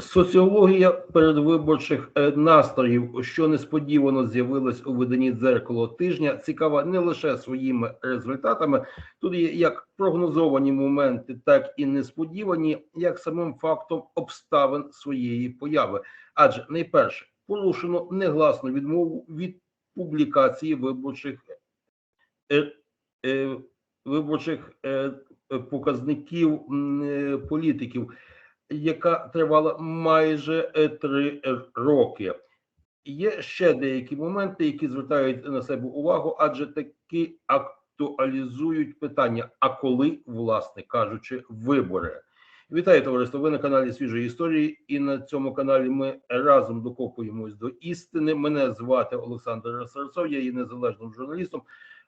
Соціологія передвиборчих е, настроїв, що несподівано з'явилась у виданні дзеркало тижня, цікава не лише своїми результатами. Тут є як прогнозовані моменти, так і несподівані, як самим фактом обставин своєї появи. Адже найперше порушено негласну відмову від публікації виборчих е, е, виборчих показників політиків яка тривала майже е, три е, роки. Є ще деякі моменти, які звертають на себе увагу, адже таки актуалізують питання: а коли, власне кажучи, вибори. Вітаю товариство. Ви на каналі Свіжої історії, і на цьому каналі ми разом докопуємось до істини. Мене звати Олександр Сарцов, я є незалежним журналістом.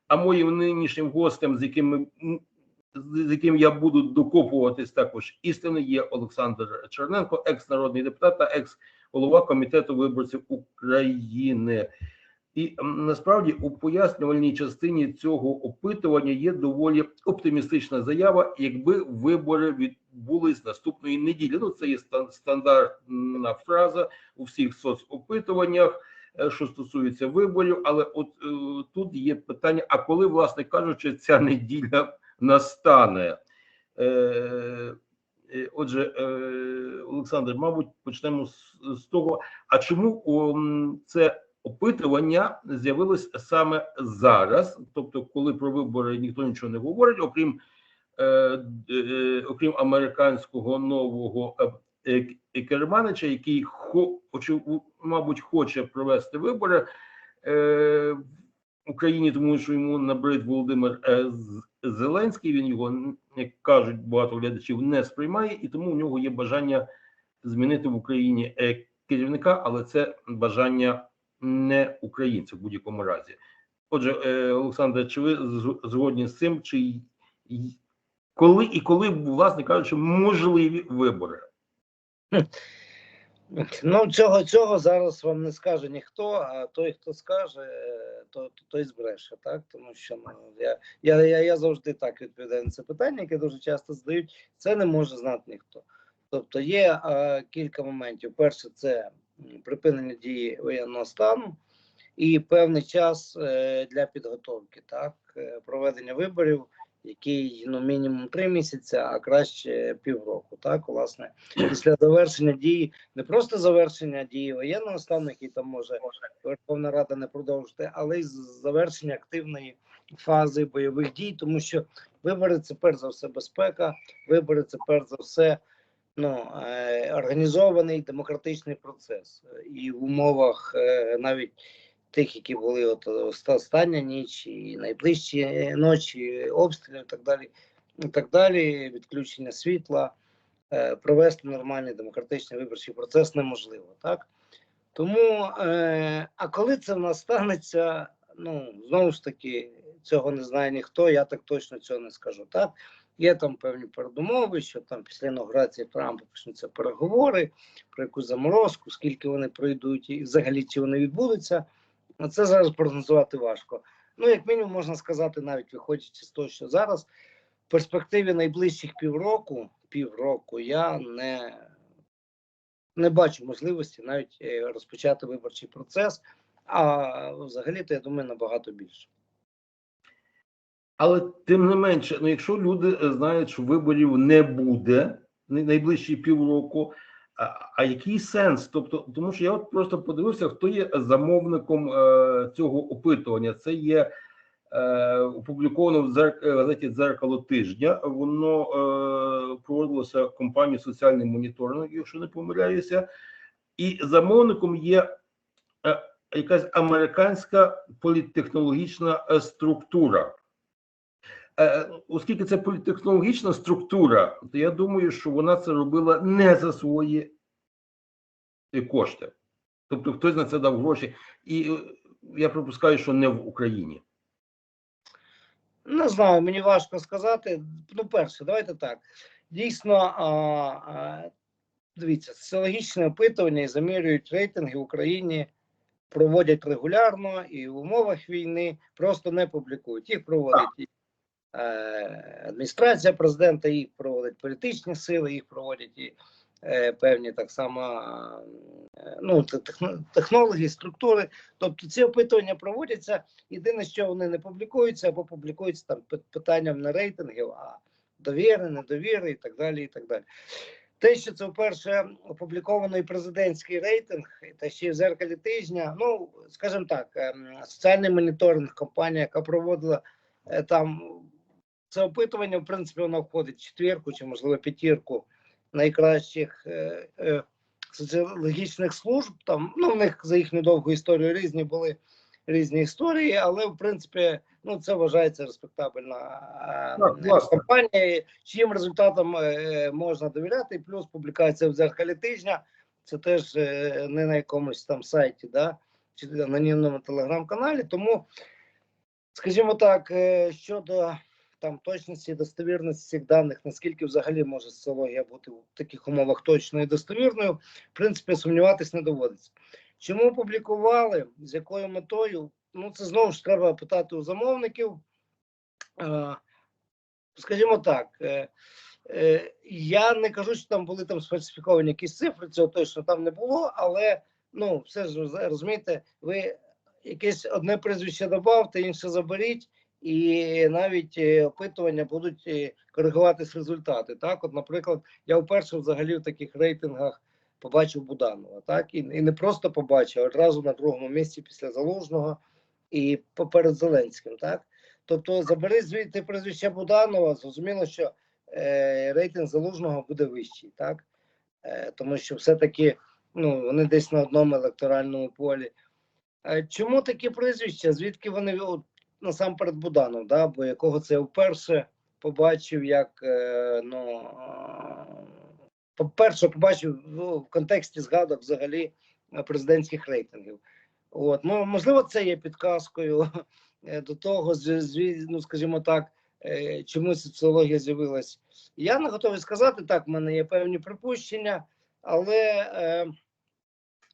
А моїм нинішнім гостем, з яким ми з яким я буду докопуватись також істини, є Олександр Черненко, екс-народний депутат та екс-голова комітету виборців України. І насправді у пояснювальній частині цього опитування є доволі оптимістична заява, якби вибори відбулись наступної неділі. Ну це є стан- стандартна фраза у всіх соцопитуваннях, е, що стосується виборів. Але от е, тут є питання: а коли, власне кажучи, ця неділя настане? Е, е, Отже, е, Олександр, мабуть, почнемо з, того, а чому це опитування з'явилось саме зараз, тобто, коли про вибори ніхто нічого не говорить, окрім окрім американського нового керманича, який мабуть, хоче провести вибори Україні, тому що йому набрид Володимир е, Зеленський. Він його, як кажуть багато глядачів, не сприймає, і тому у нього є бажання змінити в Україні е, керівника, але це бажання не українців в будь-якому разі. Отже, е, Олександр, чи ви згодні з цим? Чи коли і коли, власне кажучи, можливі вибори? Ну, цього, цього зараз вам не скаже ніхто, а той, хто скаже, то, то той збреше, так? Тому що ну, я, я, я, я завжди так відповідаю на це питання, яке дуже часто задають. Це не може знати ніхто. Тобто є е, кілька моментів. Перше, це припинення дії воєнного стану і певний час е, для підготовки, так, е, проведення виборів, який ну мінімум три місяці, а краще півроку. Так, власне, після завершення дії не просто завершення дії воєнного стану, який там може Верховна Рада не продовжити, але й завершення активної фази бойових дій, тому що вибори це перш за все безпека, вибори це перш за все ну, е, організований демократичний процес. І в умовах е, навіть тих, які були от оста- остання ніч, і найближчі е, ночі, обстріли і так далі, і так далі, відключення світла е, провести нормальний демократичний виборчий процес неможливо, так? Тому, е, а коли це в нас станеться, ну знову ж таки, цього не знає ніхто, я так точно цього не скажу. Так, є там певні передумови, що там після інаугурації Трампа почнуться переговори про якусь заморозку, скільки вони пройдуть, і взагалі чи вони відбудуться. Ну, Це зараз прогнозувати важко. Ну, як мінімум, можна сказати, навіть виходячи з того, що зараз в перспективі найближчих півроку, півроку я не, не бачу можливості навіть е, розпочати виборчий процес. А взагалі-то я думаю набагато більше. Але тим не менше, ну якщо люди е, знають, що виборів не буде найближчі півроку, а, який сенс? Тобто, тому що я от просто подивився, хто є замовником е, цього опитування. Це є е, опубліковано в дзер- е, газеті Дзеркало тижня. Воно е, проводилося компанією соціальний моніторинг, якщо не помиляюся, і замовником є е, якась американська політтехнологічна е, структура. Е, Оскільки це політтехнологічна структура, то я думаю, що вона це робила не за свої кошти. Тобто хтось на це дав гроші, і е, я припускаю, що не в Україні. Не знаю, мені важко сказати. Ну, перше, давайте так. Дійсно, а, а, дивіться, соціологічне опитування і замірюють рейтинги в Україні, проводять регулярно і в умовах війни просто не публікують. Їх е, адміністрація президента, їх проводять політичні сили, їх проводять і е, певні так само е, ну, технології, структури. Тобто ці опитування проводяться. Єдине, що вони не публікуються або публікуються там питанням на рейтингів, а довіри, недовіри і так далі. і так далі. Те, що це вперше опубліковано і президентський рейтинг, та ще в зеркалі тижня. Ну, скажімо так, ем, соціальний моніторинг, компанія, яка проводила е, там це опитування, в принципі, воно входить в четвірку чи, можливо, п'ятірку найкращих е, е, соціологічних служб. Там ну, в них за їхню довгу історію різні були різні історії, але в принципі, ну це вважається респектабельна е, власне. компанія, чиїм результатам е, можна довіряти. І плюс публікація в зеркалі тижня. Це теж е, не на якомусь там сайті, да, чи анонімному телеграм-каналі. Тому, скажімо так, е, щодо там точності і достовірності цих даних, наскільки взагалі може соціологія бути в таких умовах точною і достовірною, в принципі, сумніватись не доводиться. Чому публікували, з якою метою? Ну, це знову ж треба питати у замовників. Скажімо так, е, е, я не кажу, що там були там сфальсифіковані якісь цифри, цього точно там не було, але ну, все ж розумієте, ви якесь одне прізвище додавте, інше заберіть, і навіть е, опитування будуть е, коригуватись результати. Так, от, наприклад, я вперше взагалі в таких рейтингах побачив Буданова, так, і, і не просто побачив, а одразу на другому місці після Залужного і поперед Зеленським, так. Тобто забери звідти прізвище Буданова, зрозуміло, що е, рейтинг залужного буде вищий, так? Е, тому що все-таки ну, вони десь на одному електоральному полі. Е, чому такі прізвища? Звідки вони насамперед Буданов, да? бо якого це вперше побачив, як е, ну, по-перше, побачив ну, в контексті згадок взагалі е, президентських рейтингів. От, ну, можливо, це є підказкою е, до того, ну, скажімо так, е, чому соціологія з'явилась. Я не готовий сказати, так, в мене є певні припущення, але е,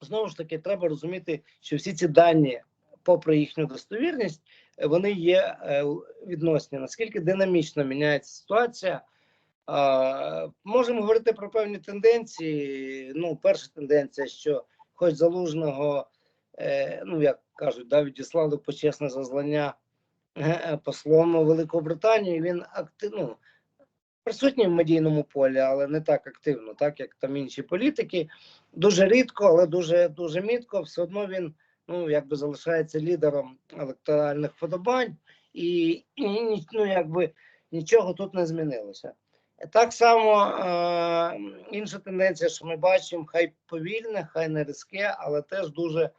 знову ж таки треба розуміти, що всі ці дані, попри їхню достовірність, е, вони є е, відносні. Наскільки динамічно міняється ситуація. Можемо говорити про певні тенденції. Ну, перша тенденція, що хоч залужного, е, ну як кажуть, да, відіслали почесне зазнання е, послом у Великобританії. Він активно присутній в медійному полі, але не так активно, так як там інші політики. Дуже рідко, але дуже дуже мітко. Все одно він ну якби залишається лідером електоральних вподобань, і, і ну, якби нічого тут не змінилося. Так само е, інша тенденція, що ми бачимо, хай повільне, хай не різке, але теж дуже,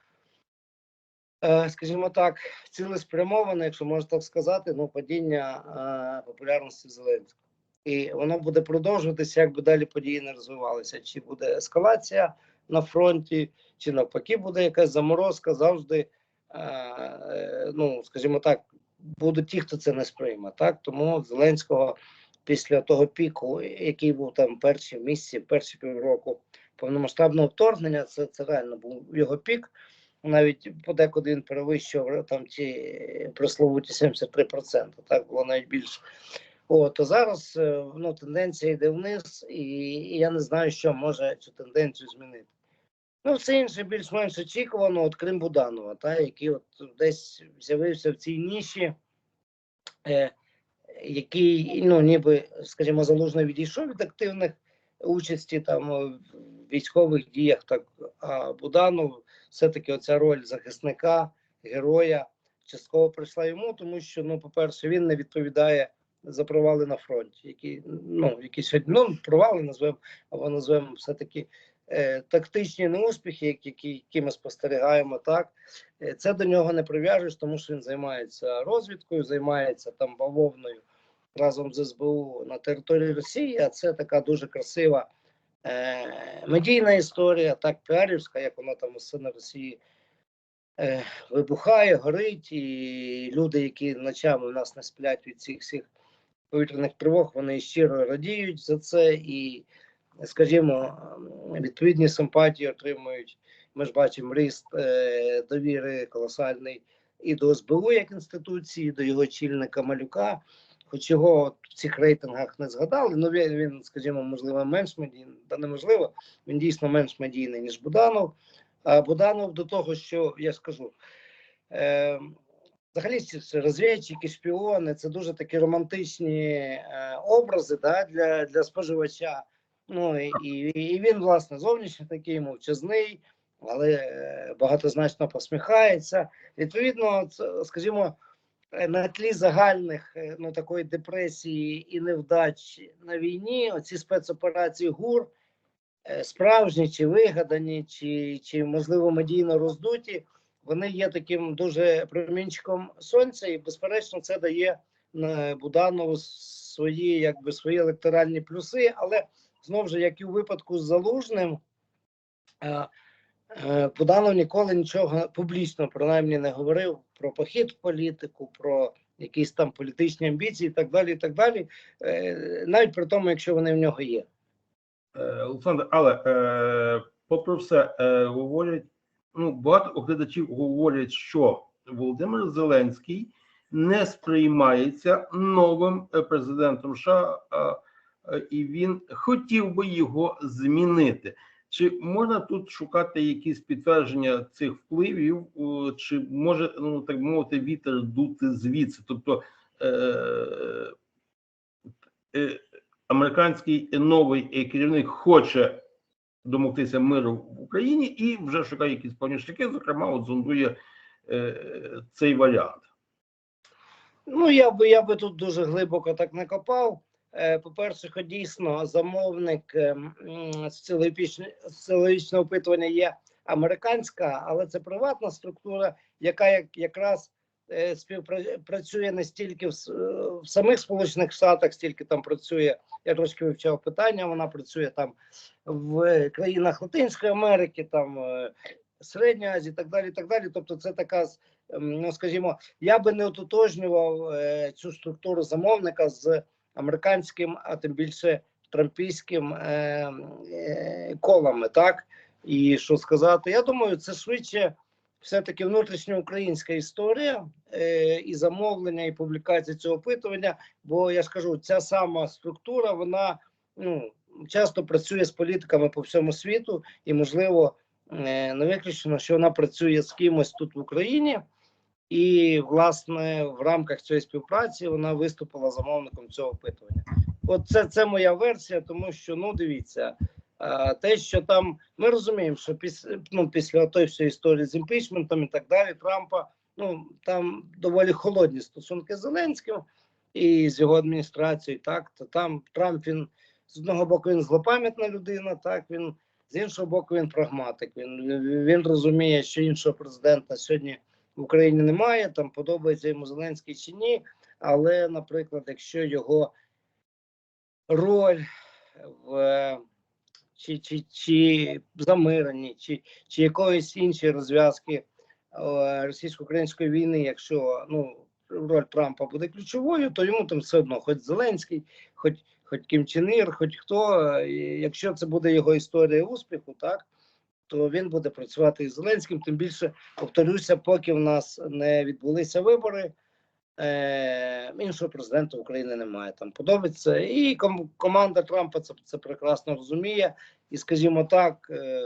е, скажімо так, цілеспрямоване, якщо можна так сказати, ну, падіння е, популярності Зеленського. І воно буде продовжуватися, як би далі події не розвивалися. Чи буде ескалація на фронті, чи навпаки буде якась заморозка, завжди, е, ну, скажімо так, будуть ті, хто це не сприйме. Так? Тому Зеленського після того піку, який був там перші місяці, перші півроку повномасштабного вторгнення, це, це реально був його пік. Навіть подекуди він перевищував там ті присловуті 73%, так було навіть більше. О, то зараз е, ну, тенденція йде вниз, і, і я не знаю, що може цю тенденцію змінити. Ну, все інше більш-менш очікувано, от крім Буданова, та, який от десь з'явився в цій ніші, е, який, ну, ніби, скажімо, залужно відійшов від активних участі там в військових діях, так а Буданов все-таки оця роль захисника, героя частково прийшла йому, тому що, ну, по-перше, він не відповідає за провали на фронті, які ну які сьогодні ну, провали назвемо або назвемо все-таки тактичні неуспіхи, які, які, ми спостерігаємо, так е, це до нього не прив'яжеш, тому що він займається розвідкою, займається там бавовною разом з СБУ на території Росії. А це така дуже красива е, медійна історія, так піарівська, як вона там усе на Росії е, вибухає, горить, і люди, які ночами у нас не сплять від цих всіх повітряних тривог, вони щиро радіють за це і, скажімо, відповідні симпатії отримують. Ми ж бачимо ріст е, довіри колосальний і до СБУ як інституції, і до його чільника Малюка. хоч його в цих рейтингах не згадали, ну він, він, скажімо, можливо, менш медійний, та неможливо, він дійсно менш медійний, ніж Буданов. А Буданов до того, що я скажу, е, взагалі ці всі розвідчики, шпіони це дуже такі романтичні е, образи да, для, для споживача. Ну і, і, він, власне, зовнішньо такий мовчазний, але е, багатозначно посміхається. Відповідно, скажімо, е, на тлі загальних е, ну такої депресії і невдач на війні, оці спецоперації ГУР, справжні чи вигадані, чи, чи можливо медійно роздуті, вони є таким дуже промінчиком сонця, і безперечно, це дає Буданову свої, якби свої електоральні плюси. Але знову ж, як і у випадку з залужним. е, Е, Буданов ніколи нічого публічно принаймні не говорив про похід в політику, про якісь там політичні амбіції і так далі. і так далі, Е, Навіть при тому, якщо вони в нього є. Олександр, але попри все, говорять, ну багато оглядачів говорять, що Володимир Зеленський не сприймається новим президентом США, і він хотів би його змінити. Чи можна тут шукати якісь підтвердження цих впливів, чи може ну так мовити вітер дути звідси? Тобто е, е, американський новий е, керівник хоче домогтися миру в Україні і вже шукає якісь певні зокрема, от зондує е, цей варіант. Ну я би я би тут дуже глибоко так не копав. Е, По-перше, дійсно замовник е, соціологічного опитування є американська, але це приватна структура, яка як якраз е, співпрацює не стільки в, в самих Сполучених Штатах, стільки там працює. Я трошки вивчав питання. Вона працює там в країнах Латинської Америки, там Середньої Азії, так далі. так далі. Тобто, це така ем, ну скажімо, я би не ототожнював цю структуру замовника з американським, а тим більше трампійським е, е, колами, так і що сказати, я думаю, це швидше все-таки внутрішньоукраїнська історія е, і замовлення, і публікація цього опитування. Бо я ж кажу, ця сама структура, вона ну часто працює з політиками по всьому світу, і можливо е, не виключено, що вона працює з кимось тут в Україні. І власне в рамках цієї співпраці вона виступила замовником цього опитування. От це, це моя версія, тому що ну дивіться, те, що там ми розуміємо, що після ну, після тої всієї історії з імпічментом і так далі, Трампа, ну там доволі холодні стосунки з Зеленським і з його адміністрацією. Так то там Трамп він з одного боку він злопам'ятна людина, так він з іншого боку він прагматик. Він, він розуміє, що іншого президента сьогодні в Україні немає, там подобається йому Зеленський чи ні. Але, наприклад, якщо його роль в чи, чи, чи замиренні, чи, чи якоїсь іншої розв'язки російсько-української війни, якщо ну роль Трампа буде ключовою, то йому там все одно, хоч Зеленський, хоч хоч Кім Чен Ір, хоч хто, е, якщо це буде його історія успіху, так то він буде працювати із Зеленським. Тим більше повторюся, поки в нас не відбулися вибори. Е, іншого президента України немає. Там подобається, і ком- команда Трампа це, це прекрасно розуміє. І скажімо так, е,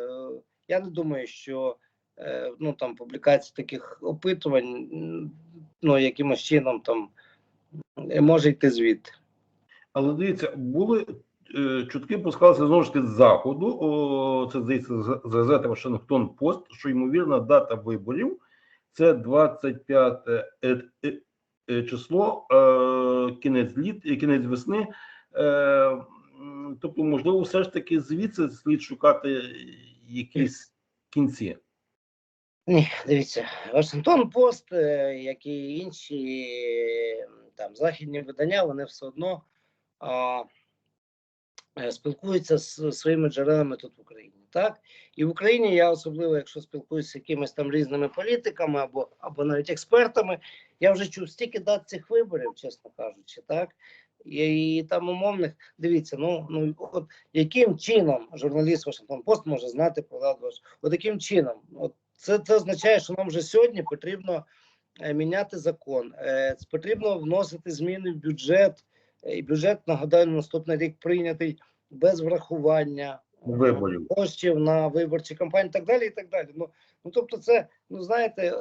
я не думаю, що е, ну там публікація таких опитувань, ну якимось чином там е, може йти звідти. Але дивіться, були чутки пускалися знову ж таки з заходу. О, це здається з газети Вашингтон Пост, що ймовірна дата виборів це 25 е, е, е, число, е, кінець літ, е, кінець весни. Е, тобто, можливо, все ж таки звідси слід шукати якісь кінці. Ні, дивіться, Вашингтон Пост, е, як і інші е, там західні видання, вони все одно а, е, спілкуються з своїми джерелами тут в Україні. Так і в Україні я особливо, якщо спілкуюся з якимись там різними політиками або або навіть експертами, я вже чув стільки дат цих виборів, чесно кажучи, так і, і там умовних дивіться, ну ну от яким чином журналіст Вашингтон Пост може знати про дату? От яким чином, от це, це означає, що нам вже сьогодні потрібно е, міняти закон. Е, Потрібно вносити зміни в бюджет. Е, І бюджет нагадаю, на наступний рік прийнятий без врахування Виборів. коштів на виборчі кампанії, і так далі. І так далі. Ну, ну тобто, це ну знаєте,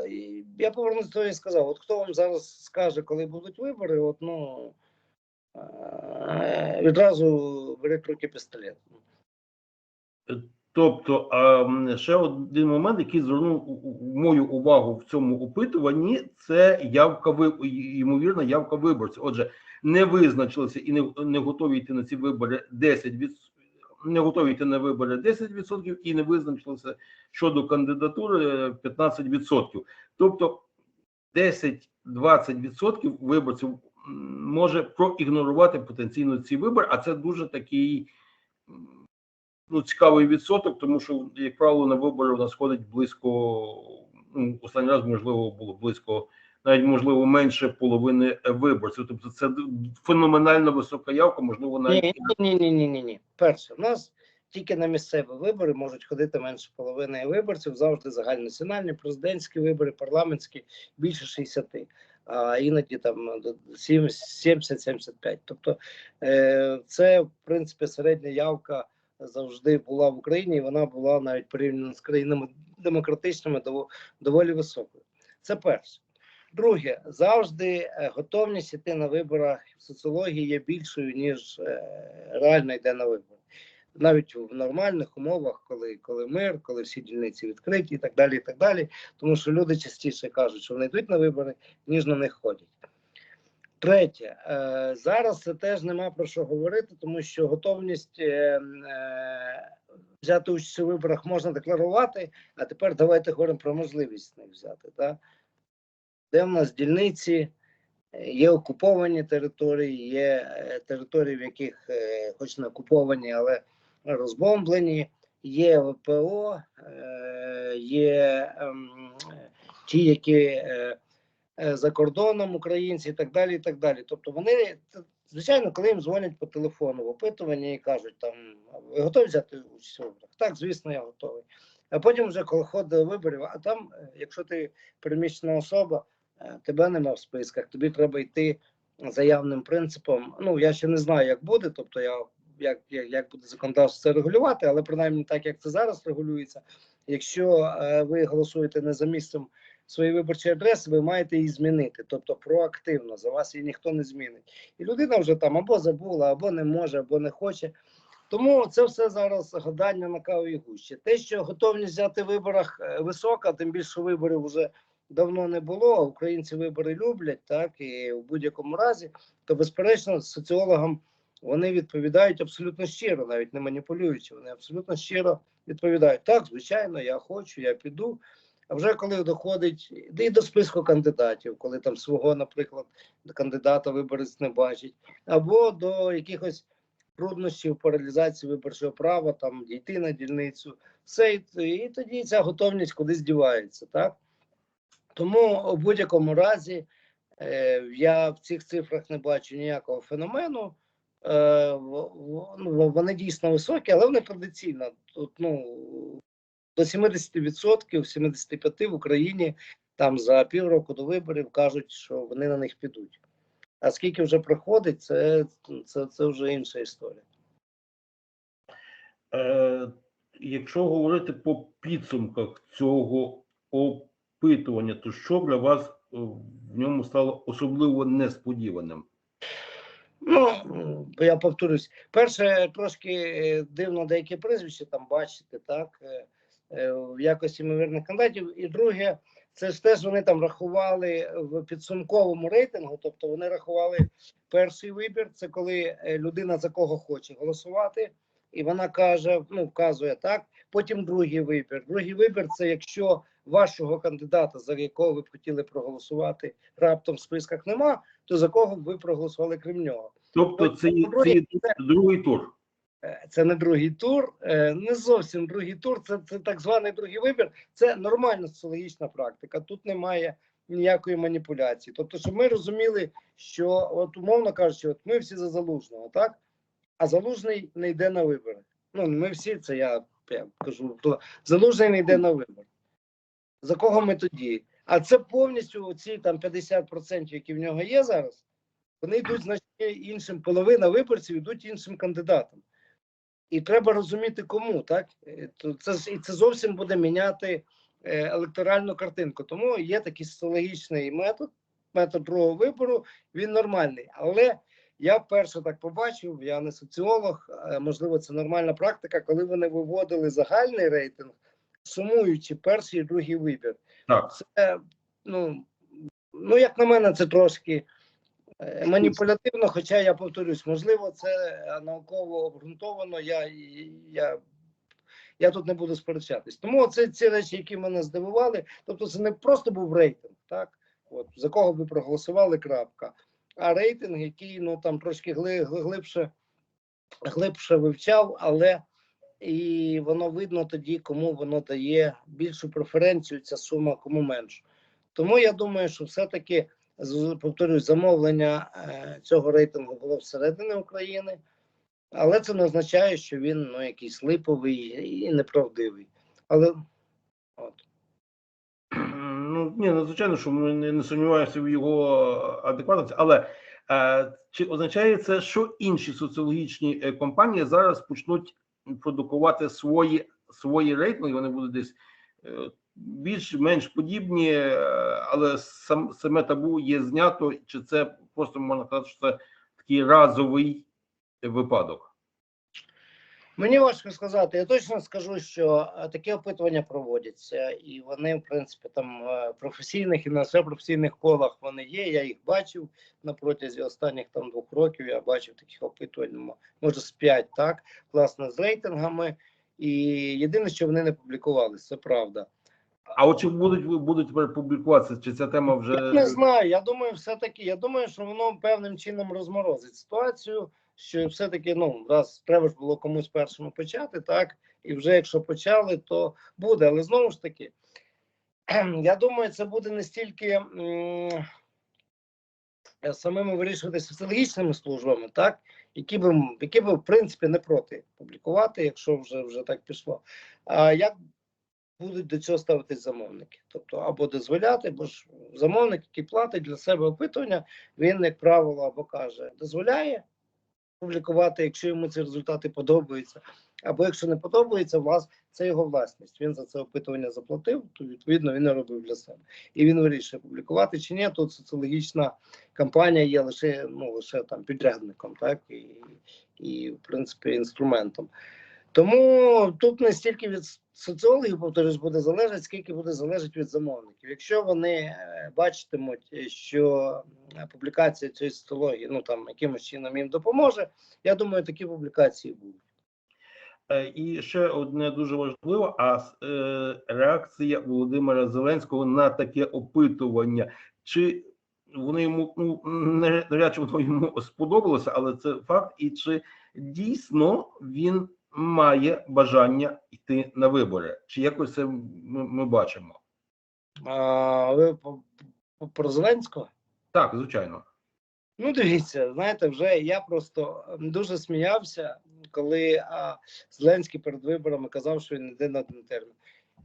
я повернусь до того і сказав: от хто вам зараз скаже, коли будуть вибори, от ну е, відразу беріть руки пістолет. Тобто, ще один момент, який звернув мою увагу в цьому опитуванні, це явка ймовірна явка виборців. Отже, не визначилися і не, готові йти на ці вибори 10 від, не готові йти на вибори 10% і не визначилися щодо кандидатури е, 15%. Тобто 10-20% виборців може проігнорувати потенційно ці вибори, а це дуже такий ну, цікавий відсоток, тому що, як правило, на вибори у нас ходить близько, ну, останній раз, можливо, було близько, навіть можливо, менше половини виборців. Тобто це феноменально висока явка, можливо, навіть Ні, ні, ні, ні, ні, ні. Перше, в нас тільки на місцеві вибори можуть ходити менше половини виборців, завжди загальнонаціональні, президентські вибори, парламентські більше 60, а іноді там до 70-75. Тобто е, це, в принципі, середня явка завжди була в Україні, і вона була навіть порівняно з країнами демократичними дово- доволі високою. Це перше. Друге, завжди е, готовність іти на виборах в соціології є більшою, ніж е, реально йде на вибори. Навіть в нормальних умовах, коли, коли мир, коли всі дільниці відкриті і так далі. і так далі. Тому що люди частіше кажуть, що вони йдуть на вибори, ніж на них ходять. Третє, е, зараз це теж нема про що говорити, тому що готовність е, е, взяти участь у виборах можна декларувати, а тепер давайте говоримо про можливість них взяти. Так? Де в нас дільниці, є окуповані території, є території, в яких хоч не окуповані, але розбомблені, є ВПО, є ем, ті, які за кордоном українці і так далі. і так далі. Тобто вони, звичайно, коли їм дзвонять по телефону в опитуванні і кажуть, там, ви готові взяти участь у виборах? Так, звісно, я готовий. А потім вже коли ходить до виборів, а там, е, якщо ти переміщена особа, е, тебе нема в списках, тобі треба йти за явним принципом. Ну, я ще не знаю, як буде, тобто я як, як, як буде законодавство це регулювати, але принаймні так, як це зараз регулюється, якщо е, ви голосуєте не за місцем своєї виборчої адреси, ви маєте її змінити, тобто проактивно, за вас її ніхто не змінить. І людина вже там або забула, або не може, або не хоче. Тому це все зараз гадання на каві гущі. Те, що готовність взяти в виборах е, висока, тим більше виборів вже давно не було. Українці вибори люблять, так і в будь-якому разі, то безперечно, соціологам вони відповідають абсолютно щиро, навіть не маніпулюючи. Вони абсолютно щиро відповідають: так, звичайно, я хочу, я піду. А вже коли доходить і до списку кандидатів, коли там свого, наприклад, кандидата виборець не бачить, або до якихось труднощів по реалізації виборчого права, там дійти на дільницю, все і, тоді ця готовність кудись дівається, так? Тому в будь-якому разі е, я в цих цифрах не бачу ніякого феномену. Е, ну, вони дійсно високі, але вони традиційно. Тут ну до 70%, 75% в Україні там за півроку до виборів кажуть, що вони на них підуть. А скільки вже проходить, це, це, це вже інша історія. Е, якщо говорити по підсумках цього опитування, то що для вас е, в ньому стало особливо несподіваним? Ну, я повторюсь, перше, трошки е, дивно деякі прізвища там бачити, так, е, в якості ймовірних кандидатів. І друге, це ж теж вони там рахували в підсумковому рейтингу, тобто вони рахували перший вибір, це коли е, людина за кого хоче голосувати, і вона каже, ну, вказує так. Потім другий вибір. Другий вибір це якщо вашого кандидата, за якого ви б хотіли проголосувати, раптом в списках нема, то за кого б ви проголосували крім нього? Тобто, це, є- це є другий тур. Е, Це не другий тур, е, не зовсім другий тур. Це, це так званий другий вибір. Це нормальна соціологічна практика. Тут немає ніякої маніпуляції. Тобто, щоб ми розуміли, що от умовно кажучи, от ми всі за залужного, так? А залужний не йде на вибори. Ну ми всі це я, я кажу, залужний не йде на вибори. За кого ми тоді? А це повністю ці там 50%, які в нього є зараз, вони йдуть значно іншим. Половина виборців йдуть іншим кандидатам. І треба розуміти, кому так Е, це і це зовсім буде міняти е, електоральну картинку. Тому є такий соціологічний метод, метод другого вибору. Він нормальний. Але я вперше так побачив, я не соціолог, е, можливо, це нормальна практика, коли вони виводили загальний рейтинг, сумуючи перший і другий вибір. Так. Це, ну, ну, як на мене, це трошки маніпулятивно, хоча я повторюсь, можливо, це е, науково обґрунтовано. Я, я, я тут не буду сперечатись. Тому це ці речі, які мене здивували. Тобто, це не просто був рейтинг, так? От, за кого ви проголосували, крапка. А рейтинг, який ну там трошки гли, гли- глибше, глибше вивчав, але і воно видно тоді, кому воно дає більшу преференцію, ця сума, кому меншу. Тому я думаю, що все-таки повторюсь, замовлення е, цього рейтингу було всередині України, але це не означає, що він ну, якийсь липовий і неправдивий. Але от. Ну ні, ну звичайно, що ми не, не сумніваємося в його адекватності, але е, чи означає це, що інші соціологічні е, компанії зараз почнуть продукувати свої свої рейтинги? Вони будуть десь е, більш-менш подібні, е, але сам саме табу є знято, чи це просто можна сказати, що це такий разовий випадок? Мені важко сказати. Я точно скажу, що е, такі опитування проводяться, і вони, в принципі, там е, професійних і на професійних колах вони є. Я їх бачив на протязі останніх там двох років. Я бачив таких опитувань, може з п'ять, так власне з рейтингами. І єдине, що вони не публікувалися, це правда. А от чи будуть будуть публікуватися, чи ця тема вже Я не знаю. Я думаю, все таки. Я думаю, що воно певним чином розморозить ситуацію. Що все таки, ну раз треба ж було комусь першому почати, так і вже якщо почали, то буде. Але знову ж таки, я думаю, це буде не стільки е, самими вирішувати соціологічними службами, так які би які би в принципі не проти публікувати, якщо вже вже так пішло. А як будуть до цього ставитись замовники. Тобто або дозволяти, бо ж замовник, який платить для себе опитування, він, як правило, або каже, дозволяє публікувати, якщо йому ці результати подобаються. Або якщо не подобається, влас, це його власність. Він за це опитування заплатив, то відповідно він робив для себе. І він вирішує публікувати чи ні. Тут соціологічна кампанія є лише ну лише там підрядником, так і, і в принципі інструментом. Тому тут не стільки від соціологів, повторюсь, буде залежати, скільки буде залежати від замовників. Якщо вони е, бачитимуть, е, що публікація цієї соціології ну там якимось чином їм допоможе, я думаю, такі публікації будуть. Е, І ще одне дуже важливо: а е, реакція Володимира Зеленського на таке опитування. Чи воно йому ну не воно йому сподобалося, але це факт. І чи дійсно він має бажання йти на вибори? Чи якось це ми, ми бачимо? А, ви про Зеленського? Так, звичайно. Ну, дивіться, знаєте, вже я просто дуже сміявся, коли а, Зеленський перед виборами казав, що він йде на один термін.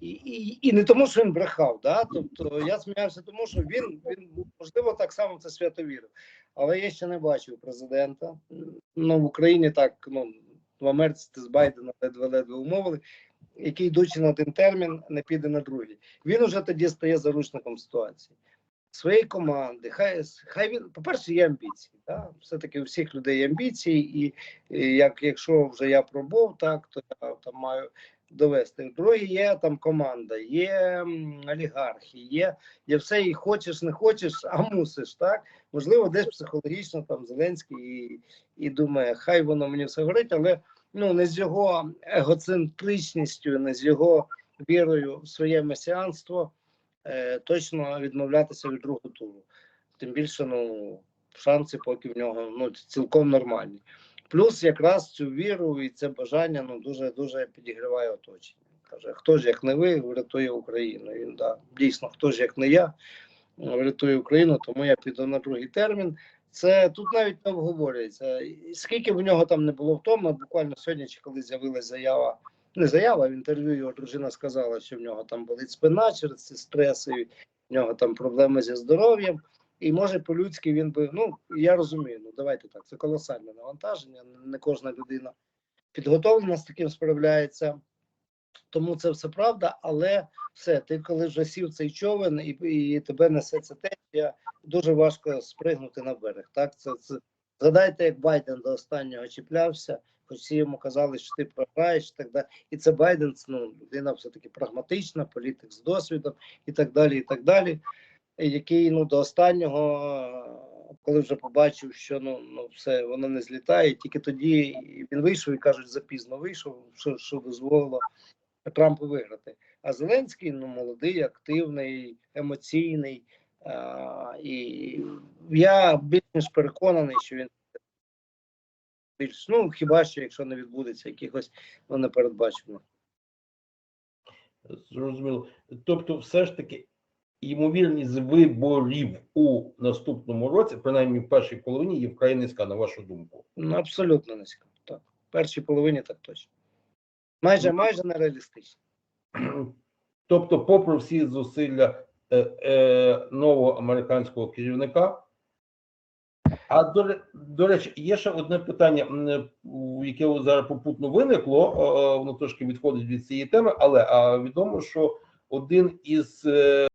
І, і, і не тому, що він брехав, да? тобто я сміявся, тому що він, він можливо так само в це свято вірив. Але я ще не бачив президента. Ну, в Україні так, ну, в мерці з Байдена ледве-ледве умовили, який, йдучи на один термін, не піде на другий. Він уже тоді стає заручником ситуації своєї команди. Хай хай він, по-перше, є амбіції. Да? Все-таки у всіх людей є амбіції, і, і як якщо вже я пробув, так то я там маю довести. Друге, є там команда, є олігархи, є, є все, і хочеш, не хочеш, а мусиш. Так можливо, десь психологічно там Зеленський і, і думає, хай воно мені все горить, але ну не з його егоцентричністю, не з його вірою в своє месіанство е, точно відмовлятися від другого туру. Тим більше, ну, шанси поки в нього ну, цілком нормальні. Плюс якраз цю віру і це бажання ну, дуже дуже підігріває оточення. Каже, хто ж як не ви врятує Україну? Він да, дійсно, хто ж як не я врятує Україну, тому я піду на другий термін. Це тут навіть не обговорюється. Скільки в нього там не було втома, буквально сьогодні, чи коли з'явилася заява, не заява, в інтерв'ю його дружина сказала, що в нього там болить спина через ці стреси, в нього там проблеми зі здоров'ям. І може по-людськи він би, ну я розумію, ну давайте так, це колосальне навантаження. Не кожна людина підготовлена з таким справляється. Тому це все правда, але все, ти коли вже сів цей човен і, і тебе несе це течія, дуже важко спригнути на берег. Так, це, це згадайте, як Байден до останнього чіплявся, хоч всі йому казали, що ти програєш, так далі. І це Байден, ну людина все таки прагматична, політик з досвідом і так далі. І так далі. Який ну до останнього, коли вже побачив, що ну ну все воно не злітає, тільки тоді він вийшов і кажуть, запізно вийшов, що, що дозволило Трампу виграти. А Зеленський ну молодий, активний, емоційний. А, і я більш ніж переконаний, що він більш ну хіба що якщо не відбудеться якихось ну, непередбачених. Зрозуміло. Тобто, все ж таки, ймовірність виборів у наступному році, принаймні в першій половині, є вкрай низька, на вашу думку. Ну абсолютно низько. Так, в першій половині так точно. Майже майже нереалістично. Тобто, попри всі зусилля е, е, нового американського керівника. А до, до речі, є ще одне питання, е, яке зараз попутно виникло. Воно трошки відходить від цієї теми, але а, відомо, що один із е,